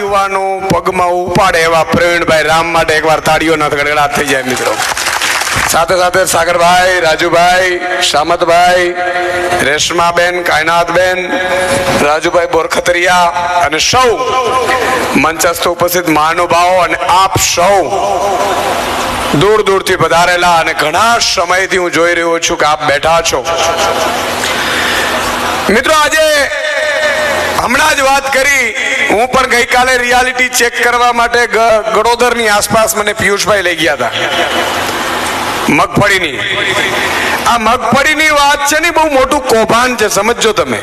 યુવાનો પગમાં ઉપાડે એવા પ્રવીણભાઈ રામ માટે એકવાર તાળીઓના ગડગડાટ થઈ જાય મિત્રો. સાથે સાથે સાગરભાઈ, રાજુભાઈ શામતભાઈ રેશમાબેન કાયનાથબેન રાજુભાઈ બોરખતરિયા અને સૌ મંચસ્થ ઉપસ્થિત મહાનુભાવો અને આપ સૌ દૂર દૂરથી પધારેલા અને ઘણા સમયથી હું જોઈ રહ્યો છું કે આપ બેઠા છો. મિત્રો, આજે હમણાં જ વાત કરી હું પણ ગઈકાલે રિયાલિટી ચેક કરવા માટે ગડોદરની આસપાસ મને પિયુષભાઈ લઈ ગયા હતા. મગફળીની. આ મગફળીની વાત છે ને, બહુ મોટું કૌભાંડ છે, સમજજો તમે.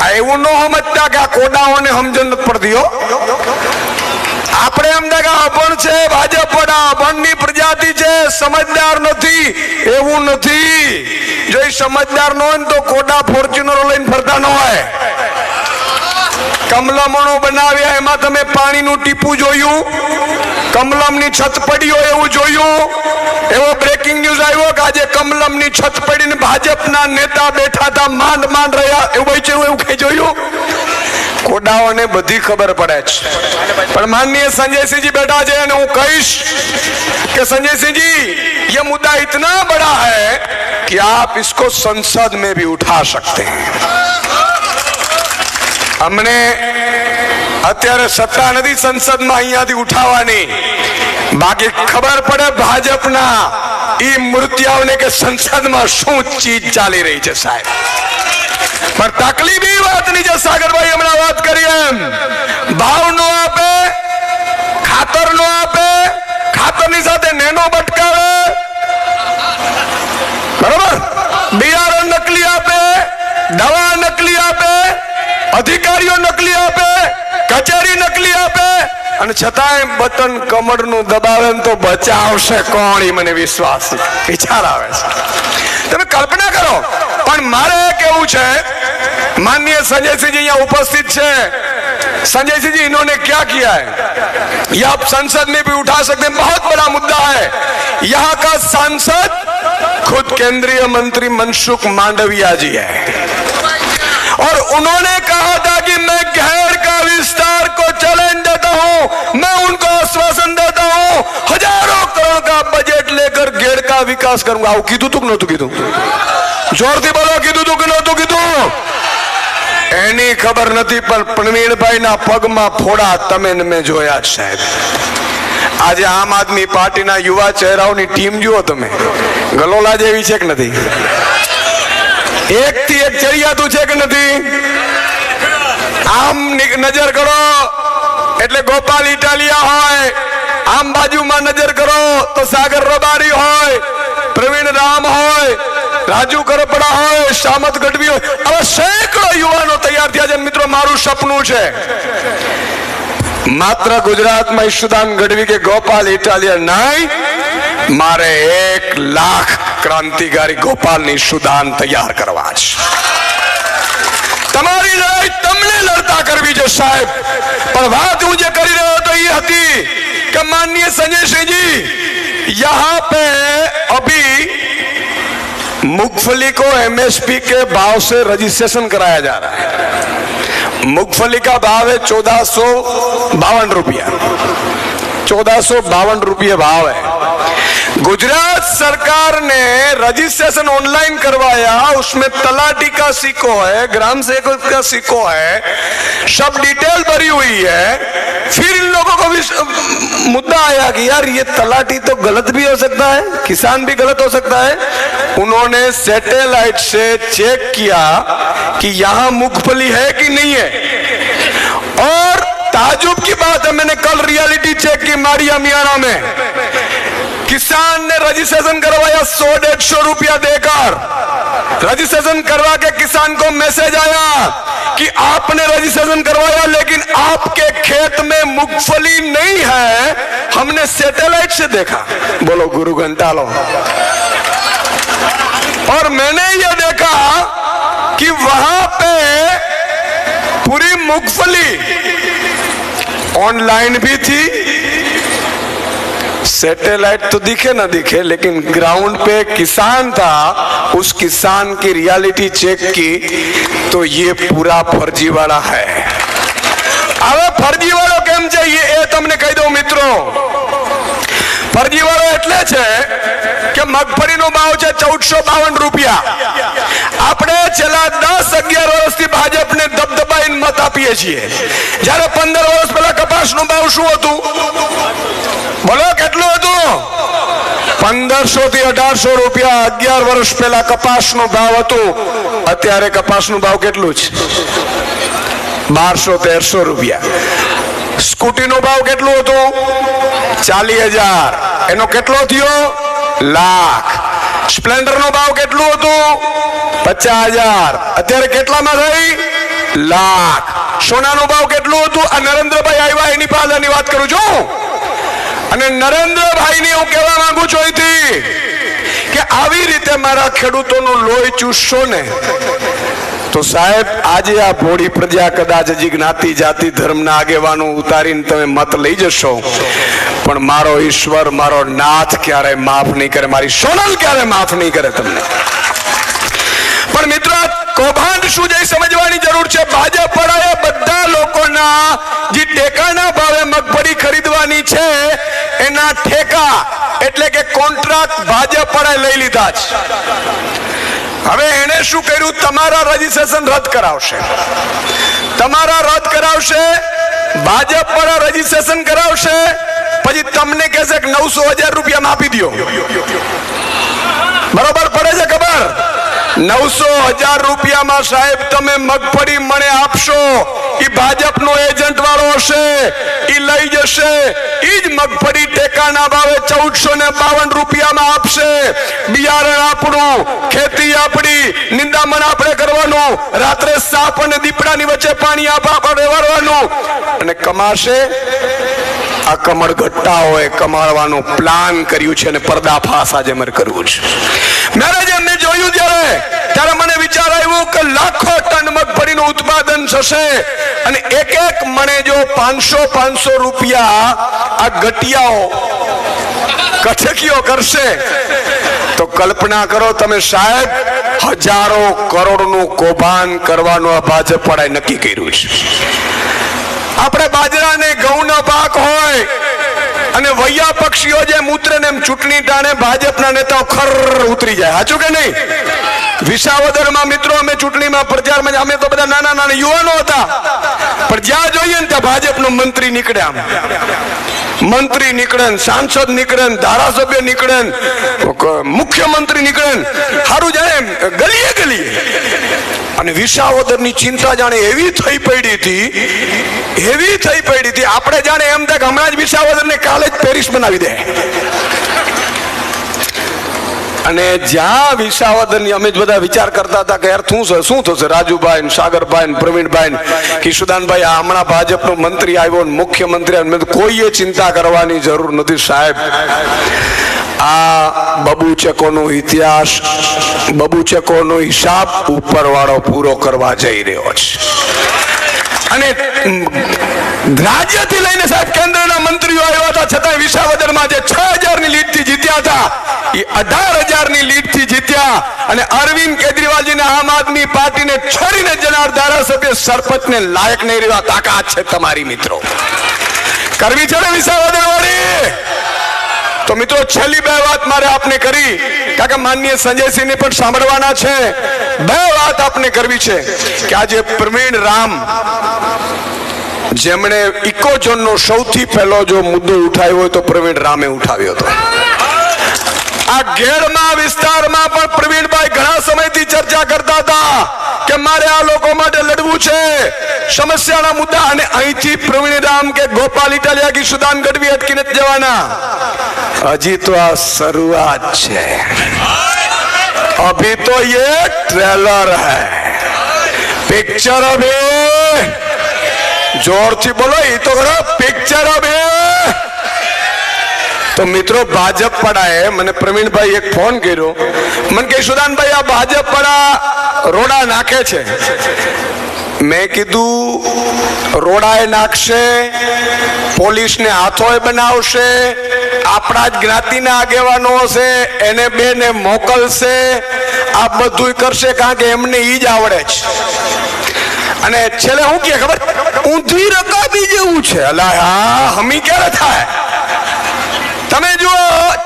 આ એવું ન સમજતા કે આ કોડાઓને સમજણ નથી પડતી, હો. આપણે એમ કે અભણ છે, ભાજપ વડા અભણની પ્રજાતિ છે, સમજદાર નથી, એવું નથી. જો એ સમજદાર ન હોય તો કોડા ફોર્ચ્યુનરો લઈને ફરતા ન હોય. કમલમણો બનાવ્યા એમાં તમે પાણીનું ટીપું જોયું કમલમની છત પડી હોય એવું જોયું એવો બ્રેકિંગ ન્યૂઝ આવ્યો કે આજે કમલમની છત પડીને ભાજપના નેતા બેઠા હતા માંડ માંડ રહ્યા એવું છે એવું કઈ જોયું ખોડાઓને બધી ખબર પડે છે પણ માનનીય સંજયસિંહજી બેઠા છે અને હું કહીશ કે સંजयસિંહજી ये मुद्दा इतना बड़ा है कि आप इसको संसद में भी उठा सकते हैं અમને અત્યારે સત્તા નથી સંસદમાં અહીંયાથી ઉઠાવવાની. બાકી ખબર પડે ભાજપના ઈ મૂર્તિઓને કે સંસદમાં શું ચીજ ચાલી રહી છે સાહેબ. પણ તકલીફ એ વાતની છે સાગરભાઈ, હમણાં વાત કરી એમ. ભાવ નો આપે ખાતર નો આપે, ખાતરની સાથે નેનો બટકાવે. બરોબર? બિયારણ નકલી આપે, દવા નકલી આપે. અધિકારીઓ નકલી આપે કચેરી નકલી આપે અને છતાંય બટન કમરનું દબાવે ને તો બચાવશે કોણ ઈ મને વિશ્વાસ છે. વિચાર આવે છે તમે કલ્પના કરો પણ મારે એ કેવું છે माननीय संजय सिंह जी यहाँ उपस्थित છે संजय सिंह जी इन्होंने क्या किया है ये आप संसद में भी उठा सकते हैं बहुत बड़ा मुद्दा है यहाँ का सांसद खुद केंद्रीय मंत्री मनसुख मांडविया जी है और उन्होंने कहा था कि मैं घेर का विस्तार को चैलेंज देता हूं मैं उनको आश्वासन देता हूं हजारों करोड़ का बजट लेकर घेर का विकास करूंगा આવું કીધું તું કે નહોતું કીધું જોરથી બોલો કીધું તું કે નહોતું કીધું એની ખબર નથી પણ પ્રવીણભાઈના પગમાં ફોડા તમે ને મેં જોયા જ સાહેબ આજે આમ આદમી પાર્ટીના યુવા ચહેરાઓની ટીમ જુઓ તમે ગલોલા જેવી છે કે નથી એક થી એક ચડિયાતું છે કે નથી? આમ નજર કરો. એટલે ગોપાલ ઇટાલિયા હોય, આમ બાજુમાં નજર કરો તો સાગર રબારી હોય, પ્રવીણ રામ હોય, રાજુ કરપડા હોય શામત ગઢવી હોય. આવા સેંકડો યુવાનો તૈયાર થયા છે મિત્રો, મારું સપનું છે માત્ર ગુજરાતમાં ઈશુદાન ગઢવી કે ગોપાલ ઇટાલિયા નહીં मारे एक लाख क्रांतिकारी गोपाल सुदान तैयार करवा तुम्हारी लड़ाई तुमने लड़ता कर भी जो साहेब। पर बात मुझे करी रहे हो तो ये हती कि माननीय संजय सिंह जी, यहाँ पे अभी मुगफली को एमएसपी के भाव से रजिस्ट्रेशन कराया जा रहा है। मुगफली का भाव है चौदह सो बावन रुपया। चौदह सो बावन रुपये भाव है। गुजरात सरकार ने रजिस्ट्रेशन ऑनलाइन करवाया, उसमें तलाटी का सिक्को है, ग्राम सेवक का सिक्को है, सब डिटेल भरी हुई है। फिर इन लोगों को भी मुद्दा आया कि यार ये तलाटी तो गलत भी हो सकता है, किसान भी गलत हो सकता है। उन्होंने सैटेलाइट से चेक किया कि यहाँ मूंगफली है कि नहीं है। और ताजुब की बात है, मैंने कल रियलिटी चेक की, मारिया मियाना में। किसान रजिस्ट्रेशन करवाया, सौ डेढ़ सौ रुपया देकर। रजिस्ट्रेशन करवा के किसान को मैसेज आया कि आपने रजिस्ट्रेशन करवाया, लेकिन आपके खेत में मूंगफली नहीं है। हमने सैटेलाइट से देखा। बोलो, गुरु घंटालो और मैंने यह देखा कि वहाँ पे पूरी मूंगफली ऑनलाइन भी थी सैटेलाइट तो दिखे ना दिखे, लेकिन ग्राउंड पे किसान था, उस किसान की रियलिटी चेक की तो ये पूरा फर्जीवाड़ा है। अब फर्जीवाड़ो केम चाहिए, ए, तुमने कह दो मित्रों। ફરજીવાળો એટલે છે કે મગફળીનો ભાવ છે ચૌદસો બાવન રૂપિયા. આપણે છેલ્લા દસ અગિયાર વર્ષથી ભાજપને દબદબાઈને મત આપીએ છીએ. જ્યારે પંદર વર્ષ પહેલા કપાસનો ભાવ શું હતું? બોલો, કેટલું હતું? પંદરસો થી અઢારસો રૂપિયા અગિયાર વર્ષ પહેલા કપાસનો ભાવ હતું. અત્યારે કપાસનો ભાવ કેટલું છે? બારસો તેરસો રૂપિયા. સ્કૂટીનો ભાવ કેટલું હતું? ચાલીસ હજાર. એનો કેટલો થયો? લાખ. સ્પ્લેન્ડર નો ભાવ કેટલું હતું? પચાસ હજાર. અત્યારે કેટલામાં થઈ? લાખ. સોનાનો ભાવ કેટલું હતું? આ નરેન્દ્રભાઈ આવ્યા, એની પાછળની વાત કરું છું. અને નરેન્દ્રભાઈ ને હું કહેવા માંગુ છું અહીંથી કે આવી રીતે મારા ખેડૂતોનું લોહી ચૂસશો ને તો સાહેબ, આજે આ ભોળી પ્રજા કદાચ હજી જ્ઞાતિ, જાતિ, ધર્મના આગેવાનો ઉતારીને તમે મત લઈ જશો. પણ મારો ઈશ્વર, મારો નાથ ક્યારે માફ નહીં કરે, મારી સોનલ ક્યારે માફ નહીં કરે તમને. પણ મિત્રો કૌભાંડ શું જે સમજવાની જરૂર છે. ભાજપ વાળાએ બધા લોકોના જે ટેકાના ભાવે મગફળી ખરીદવાની છે, એના ઠેકા એટલે કે કોન્ટ્રાક્ટ ભાજપ વાળાએ લઈ લીધા છે. હવે એને શું કર્યું? તમારા રજીસ્ટ્રેશન રદ કરાવશે. તમારા રદ કરાવશે, ભાજપ પર રજીસ્ટ્રેશન કરાવશે, પછી તમને કહેશે કે નવસો હજાર રૂપિયામાં આપી દો બરોબર પડે છે ખબર? નવસો હજાર રૂપિયામાં સાહેબ તમે મગફળી મને આપશો. એ ભાજપનો એજન્ટ વાળો હશે એ લઈ જશે એ જ મગફળી ટેકાના ભાવે ચૌદસો ને બાવન રૂપિયામાં આપશે. બિયારણ આપણું, ખેતી આપણી, નિંદામણ આપણે કરવાનું, રાત્રે સાપ અને દીપડાની વચ્ચે પાણી આપવા આપણે અને કમાશે? આ કમળ ગટ્ટાઓએ કમાળવાનું પ્લાન કર્યું છે અને પર્દાફાશ આજે મારે કરવું છે. મેરે જે ત્યારે ત્યારે મને વિચાર આવ્યો કે લાખો ટન મગફળીનું ઉત્પાદન થશે. અને એક એક મને જો પાંચસો પાંચસો રૂપિયા આ ગટિયાઓ કઠકીઓ કરશે, તો કલ્પના કરો તમે સાહેબ, હજારો કરોડનું કૌભાંડ કરવાનું આ ભાજપ વાળાએ નક્કી કર્યું છે. આપણે બાજરા ને ઘઉંનો પાક હોય અને વૈયા પક્ષીઓ જે મૂત્ર ને ચૂંટણી ટાણે ભાજપના નેતાઓ ખર ઉતરી જાય. સાચું કે નહીં? વિસાવદરમાં મિત્રો અમે ચૂંટણીમાં પ્રચારમાં અમે તો બધા નાના નાના યુવાનો હતા. પણ જ્યાં જોઈએ ને ત્યાં ભાજપનો મંત્રી નીકળે આમ. મંત્રી નીકળે સાંસદ નીકળે ધારાસભ્ય નીકળે મુખ્યમંત્રી નીકળે સારું જાણે ગલીએ ગલીએ. અને વિસાવદરની ચિંતા જાણે એવી થઈ પડી હતી, એવી થઈ પડી હતી. આપણે જાણે એમ થાય હમણાં જ વિસાવદરને કાલે જ પેરિસ બનાવી દે. અને જ્યાં વિસાવદરની અમે બધા વિચાર કરતા હતા કે યાર શું છે શું થશે? રાજુભાઈ ને સાગરભાઈ ને પ્રવીણભાઈ ને કિશુદાનભાઈ, આ હમણાં ભાજપનો મંત્રી આવ્યો ને મુખ્યમંત્રી મેં કોઈએ ચિંતા કરવાની જરૂર નથી સાહેબ. આ બબુચકોનો ઇતિહાસ, બબુચકોનો હિસાબ ઉપરવાળો પૂરો કરવા જઈ રહ્યો છે. અને રાજ્યથી લઈને સાહેબ કેન્દ્રના મંત્રીઓ આવ્યા હતા. છતાં વિસાવદરમાં જે છ હજારની લીડથી જીત્યા હતા, એ અઢાર હજારની લીડથી જીત્યા અને અરવિંદ કેજરીવાલજીને આમ આદમી પાર્ટીને છોડીને જનાર ધારાસભ્ય સરપંચને લાયક નહીં રહેવા તાકાત છે તમારી મિત્રો. કરવી છે ને વિસાવદર વાળી તો મિત્રો, છેલ્લી બે વાત મારે આપને કરી, કારણ કે માનનીય સંજયસિંહને પણ સાંભળવાના છે. બે વાત આપને કરવી છે કે આજે પ્રવીણ રામ જેમણે ઇકોઝોનનો સૌથી પહેલો જો મુદ્દો ઉઠાવ્યો હોય તો પ્રવીણ રામે ઉઠાવ્યો હતો. આ ગેરમાં વિસ્તારમાં પણ પ્રવીણભાઈ ઘણા સમયથી ચર્ચા કરતા હતા કે મારે આ લોકો માટે લડવું છે, સમસ્યાના મુદ્દા અને અહીંથી પ્રવીણ રામ કે ગોપાલ ઇટાલિયા કે સુદાન ગઢવી અટકી નથી જવાના. હજી તો આ શરૂઆત છે. અભી તો યે ટ્રેલર હૈ. પિક્ચર અભી જોરથી બોલો એ તો ખરો પિક્ચર અભી તો મિત્રો ભાજપ પડાએ મને પ્રવીણભાઈ એક ફોન કર્યો. મને કે સુદાનભાઈ, આ ભાજપ પડા રોડા નાખે છે. મેં કીધું, રોડાએ નાખશે, પોલીસને હાથોય બનાવશે, આપણા જ જ્ઞાતિના આગેવાનો હશે, એને બેને મોકલશે, આ બધું કરશે, કારણ કે એમને ઈ જ આવડે છે. અને છેલ્લે હું કે ખબર? ઊંધી રકાબી જેવું છે. અલા, હા, હમી ક્યારે થાય? તમે જો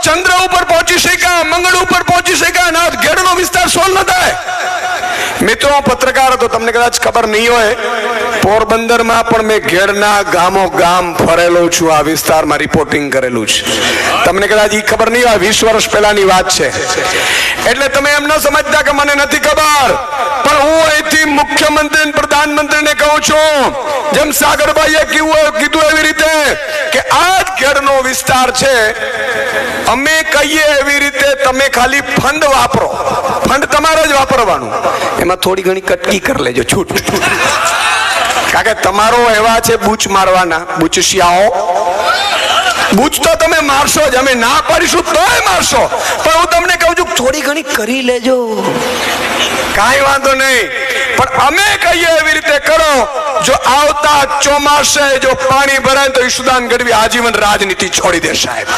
ચંદ્ર ઉપર પહોંચી શક્યા, મંગળ ઉપર પહોંચી શક્યા ના ઘેડનો વિસ્તાર સોલ્વ ન થાય મિત્રો પત્રકાર હતો તમને કદાચ ખબર નહીં હોય, પોરબંદરમાં પણ મેં ઘેડના ગામો ગામ ફરેલો છું, આ વિસ્તારમાં રિપોર્ટિંગ કરેલું છે. તમને કદાચ એ ખબર નહીં હોય, વીસ વર્ષ પહેલાની વાત છે. એટલે તમે એમ ન સમજતા કે મને નથી ખબર, પણ હું અહીંથી મુખ્યમંત્રી પ્રધાનમંત્રી પ્રધાનમંત્રીને કહું છું, જેમ સાગરભાઈએ કીધું એવી રીતે કે આ જ ઘેડનો વિસ્તાર છે, અમે કહીએ એવી રીતે તમે ખાલી ફંડ વાપરો. ફંડ તમારો જ વાપરવાનું. એમાં થોડી ઘણી કટકી કરી લેજો, છૂટ. કારણ કે તમારો એવા છે બૂચ મારવાના, બૂચશિયાઓ. બૂચ તો તમે મારશો જ, અમે ના પાડીશું તોય મારશો. પણ હું તમને કહું છું, થોડી ઘણી કરી લેજો. કાંઈ વાંધો નહીં. પણ અમે કહીએ એવી રીતે કરો, જો આવતા ચોમાસે જો પાણી ભરાય તો ઈશુદાન ગઢવી આજીવન રાજનીતિ છોડી દે સાહેબ.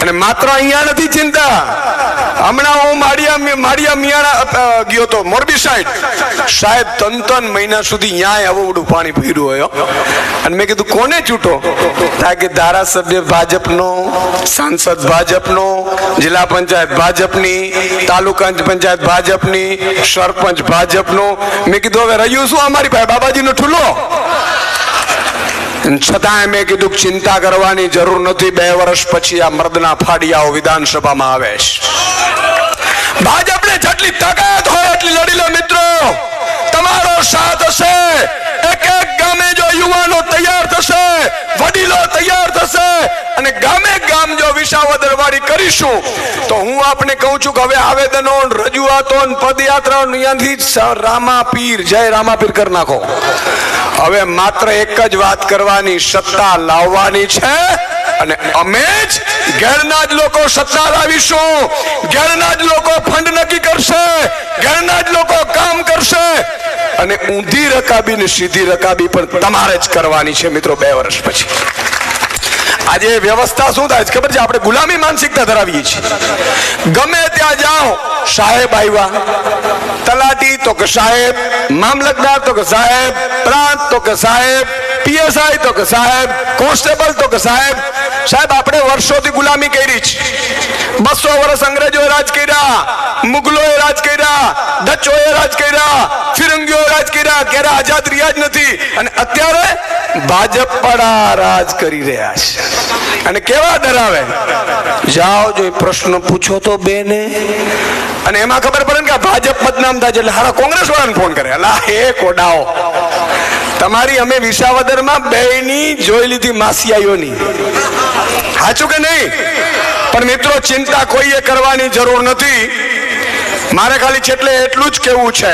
અને માત્ર અહીંયા નથી ચિંતા. હમણાં હું માળિયા માળિયા મિયાણા ગયો તો મોરબી સાઈડ. સાહેબ, ત્રણ ત્રણ મહિના સુધી ન્યાય અવડું પાણી ભર્યું હોય અને મેં કીધું, કોને ચૂંટો? થાય કે ધારાસભ્ય ભાજપનો, સાંસદ ભાજપનો, જિલ્લા પંચાયત ભાજપની, તાલુકા પંચાયત ભાજપની, સરપંચ ભાજપનો. મેં કીધું, હવે રહ્યું શું અમારી પાસે? બાબાજીનો ઠુલો. છતાંય મેં કીધું ચિંતા કરવાની જરૂર નથી. બે વર્ષ પછી આ મર્દના ફાડિયાઓ વિધાનસભામાં આવે છે. ભાજપને જેટલી તાકાત હોય એટલી લડી લો મિત્રો. તમારો સાથ હશે. એક એક ગામે જો યુવાનો તૈયાર થશે. વડીલો તૈયાર થશે. અને ગામે ગામ જો વિસાવદર વાળી કરીશું, તો હું આપને કહું છું કે હવે આવેદનો, રજૂઆતો ને પદયાત્રાઓ અહીંયાથી રામાપીર, જય રામાપીર કરી નાખો. હવે માત્ર એક જ વાત કરવાની, સત્તા લાવવાની છે. અને અમે જ ઘેરના જ લોકો સત્તા લાવીશું ઘેરના જ લોકો ફંડ નક્કી કરશે. ઘેરના જ લોકો કામ કરશે. અને ઊંધી રકાબી ને સીધી રકાબી પણ તમારે જ કરવાની છે મિત્રો બે વર્ષ પછી. આજે વ્યવસ્થા શું થાય ખબર છે? આપણે ગુલામી માનસિકતા ધરાવીએ છીએ. ગમે ત્યાં જાઓ, સાહેબ આવ્યા. તલાટી તો કે સાહેબ, મામલતદાર તો કે સાહેબ, પ્રાંત તો કે સાહેબ, પીએસઆઈ તો કે સાહેબ, કોન્સ્ટેબલ તો કે સાહેબ સાહેબ, આપણે વર્ષોથી ગુલામી કરી છે બસો વર્ષ અંગ્રેજોએ રાજ કર્યા, મુગલોએ રાજ કર્યા, ડચોએ રાજ કર્યા, ફિરંગીઓએ રાજ કર્યા ક્યારે આઝાદ રહ્યા જ નથી. અને અત્યારે ભાજપ પડા રાજ કરી રહ્યા છે. અને કેવા ડરાવે? જાઓ જો એ પ્રશ્ન પૂછો તો બેને. અને એમાં ખબર પડે ને કે ભાજપ બદનામ થાય છે એટલે હારા કોંગ્રેસ વાળાને ફોન કરે. અલા, હે કોડાઓ. તમારી અમે વિસાવદરમાં બેની જોઈ લીધી માસિયાઈઓની સાચું કે નહીં? પણ મિત્રો, ચિંતા કોઈએ કરવાની જરૂર નથી. મારે ખાલી છેટલે એટલું જ કેવું છે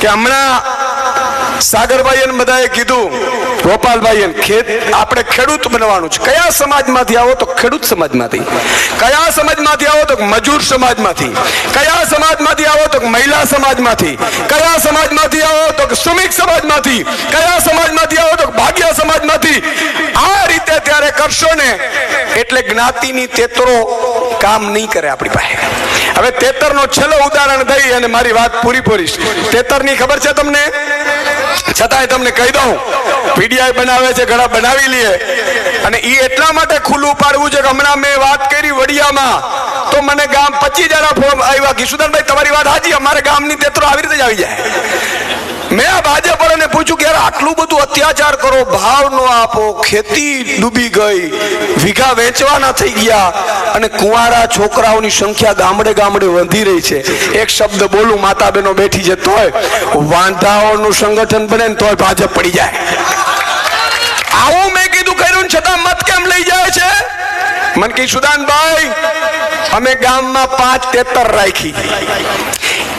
કે હમણાં સાગરભાઈ બધાએ કીધું ગોપાલભાઈ ખેત, આપણે ખેડૂત બનવાનું છે. કયા સમાજમાંથી આવો તો ખેડૂત સમાજમાંથી. કયા સમાજમાંથી આવો તો મજૂર સમાજમાંથી. કયા સમાજમાંથી આવો તો મહિલા સમાજમાંથી. કયા સમાજમાંથી આવો તો શ્રમિક સમાજમાંથી. કયા સમાજમાંથી આવો તો ભાગ્ય સમાજમાંથી. આ રીતે ત્યારે કરશો ને, એટલે જ્ઞાતિની તેતરો કામ નહીં કરે આપણી પાસે. હવે તેતરનો છેલ્લો ઉદાહરણ દઈ અને મારી વાત પૂરી પૂરીશ. તેતરની ખબર છે તમને? છતાંય તમને કહી દઉં, પીડીઆઈ બનાવે છે, ઘણા બનાવી લઈએ અને એ એટલા માટે ખુલ્લું પાડવું છે કે હમણાં મેં વાત કરી વડિયામાં, તો મને ગામ પચીસ હજાર ફોન આવ્યા. કિશુદાનભાઈ તમારી વાત હાજી, અમારે ગામની તેતરો આવી રીતે જ આવી જાય. મેં આ ભાજપ વાળાને પૂછ્યું કે આટલું બધું અત્યાચાર કરો, ભાવ નો આપો, ખેતી ડૂબી ગઈ, વીઘા વેચવાના થઈ ગયા અને કુંવારા છોકરાઓની સંખ્યા ગામડે ગામડે વધી રહી છે. એક શબ્દ બોલું માતા બહેનો બેઠી છે, તોય વાંધાઓનું સંગઠન બને તોય ભાજપ પડી જાય. આવું મેં કીધું, કર્યું છતાં મત કેમ લઈ જાય છે? મન કી, સુદાનભાઈ, અમે ગામમાં પાંચ તેતર રાખી.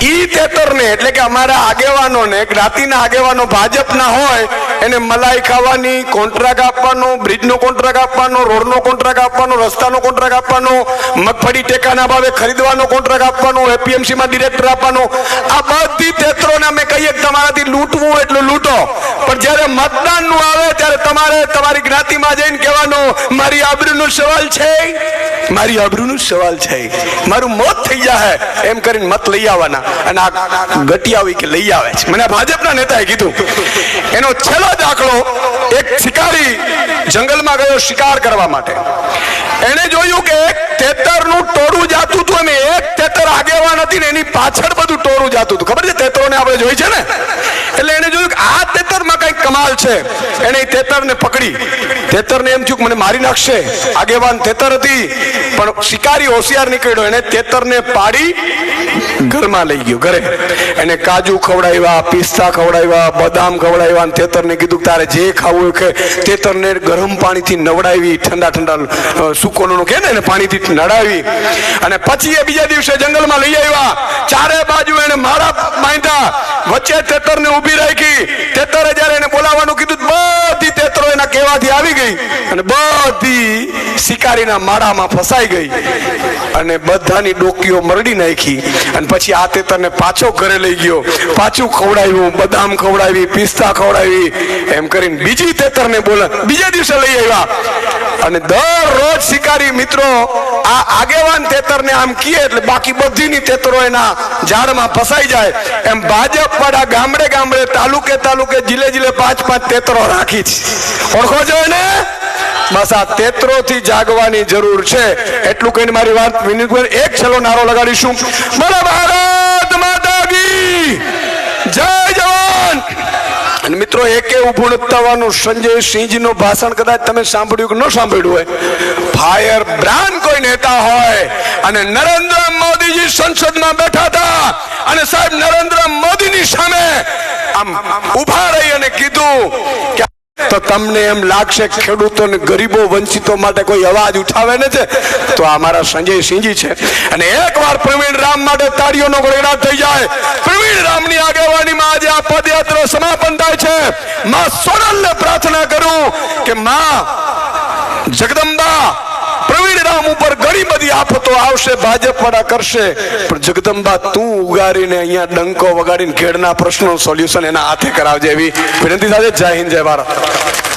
ઈ તેતરને એટલે કે અમારા આગેવાનોને જ્ઞાતિના આગેવાનો ભાજપના હોય, એને મલાઈ ખાવાની કોન્ટ્રાક્ટ આપવાનો, બ્રિજનો કોન્ટ્રાક્ટ આપવાનો, રોડનો કોન્ટ્રાક્ટ આપવાનો, રસ્તાનો કોન્ટ્રાક્ટ આપવાનો, મગફળી ટેકાના ભાવે ખરીદવાનો કોન્ટ્રાક્ટ આપવાનો, એપીએમસીમાં ડિરેક્ટર આપવાનો. આ બધી તેતરોને અમે કહીએ કે તમારાથી લૂંટવું એટલું લૂંટો. પણ જ્યારે મતદાનનું આવે, ત્યારે તમારે તમારી જ્ઞાતિમાં જઈને કહેવાનું, મારી આબરૂનો સવાલ છે. મારી આબરૂનો સવાલ છે. મારું મોત થઈ જાય એમ કરીને મત લઈ આવવાના. અને આ ગટિયાવી કે લઈ આવે છે. મને ભાજપના નેતાએ કીધું, એનો છેલ્લો દાખલો એક શિકારી જંગલમાં ગયો શિકાર કરવા માટે. એને જોયું કે તેતરનું ટોળું જાતું હતું અને એક તેતર આગેવાન હતી ને એની પાછળ બધું ટોળું જાતું હતું. ખબર છે? તેતરોને આપણે જોઈ છે ને? એટલે એને જોયું કે આ તેતરમાં કંઈક કમાલ છે. ઈ તેતરને પકડી. તેતરને એમ થયું મને મારી નાખશે. આગેવાન તેતર હતી, પણ શિકારી હોશિયાર નીકળ્યો. એને તેતરને પાડી, ઘરમાં લઈ ગયો, ઘરે. એને કાજુ ખવડાવ્યા, પિસ્તા ખવડાવ્યા, બદામ ખવડાવ્યા અને તેતરને કીધું તારે જે ખાવું કે તેતરને ગરમ પાણીથી નવડાવી, ઠંડા ઠંડા સુકોનું કે ને એને પાણીથી નડાવી અને પછી એ બીજા દિવસે જંગલમાં લઈ આવ્યા. ચારે બાજુ એને મારા બાંધ્યા વચ્ચે તેતરને ઊભી રાખી તેતરે જયારે એને બોલાવવાનું કીધું તેતરો એના કહેવાથી આવી ગઈ અને બધી શિકારીના માળામાં ફસાઈ ગઈ. અને બધાની ડોકીઓ મરડી નાખી. અને પછી આ તેતરને પાછો ઘરે લઈ ગયો. પાછું ખવડાવ્યું, બદામ ખવડાવી, પિસ્તા ખવડાવી. એમ કરીને બીજી તેતરને બોલા, બીજા દિવસે લઈ આવ્યા. અને દરરોજ શિકારી મિત્રો, આ આગેવાન તેતરને આમ કીએ એટલે બાકી બધીની તેતરો એના ઝાડમાં ફસાઈ જાય. એમ ભાજપ વાળા ગામડે ગામડે તાલુકે તાલુકે જિલ્લે જિલ્લે પાંચ પાંચ તેતરો રાખી છે. ઓળખો છો એને? બસ આ તેતરોથી જાગવાની જરૂર છે. એટલું કહીને મારી વાત વિનીતભાઈ એક છેલ્લો નારો લગાડીશું. બોલો ભારત માતા જય જવાન! મિત્રો, એકે નથી થવાનું. સંજય સિંહજીનું ભાષણ કદાચ તમે સાંભળ્યું કે ન સાંભળ્યું હોય. ફાયર બ્રાન્ડ કોઈ નેતા હોય અને નરેન્દ્ર મોદીજી સંસદમાં બેઠા હતા અને સાહેબ, નરેન્દ્ર મોદીની સામે આમ ઊભા રહી અને કીધું કે તો તમને એમ લાગશે કે ખેડૂતો અને ગરીબો વંચિતો માટે કોઈ અવાજ ઉઠાવે ને છે? તો આ મારા સંજય સિંહજી છે. અને એકવાર પ્રવીણ રામ માટે તાળીઓનો ગળગડાટ થઈ જાય. પ્રવીણ રામની આગેવાનીમાં આજે આ પદયાત્રા સમાપન થાય છે. માં સોનલને પ્રાર્થના કરું કે માં જગદંબા ઘણી બધી આફતો આવશે, ભાજપ વાળા કરશે. પણ જગદંબા, તું ઉગારીને અહીંયા ડંકો વગાડીને ખેડના પ્રશ્નો સોલ્યુશન એના હાથે કરાવજે એવી વિનંતી સાથે જય હિન્દ, જય ભારત.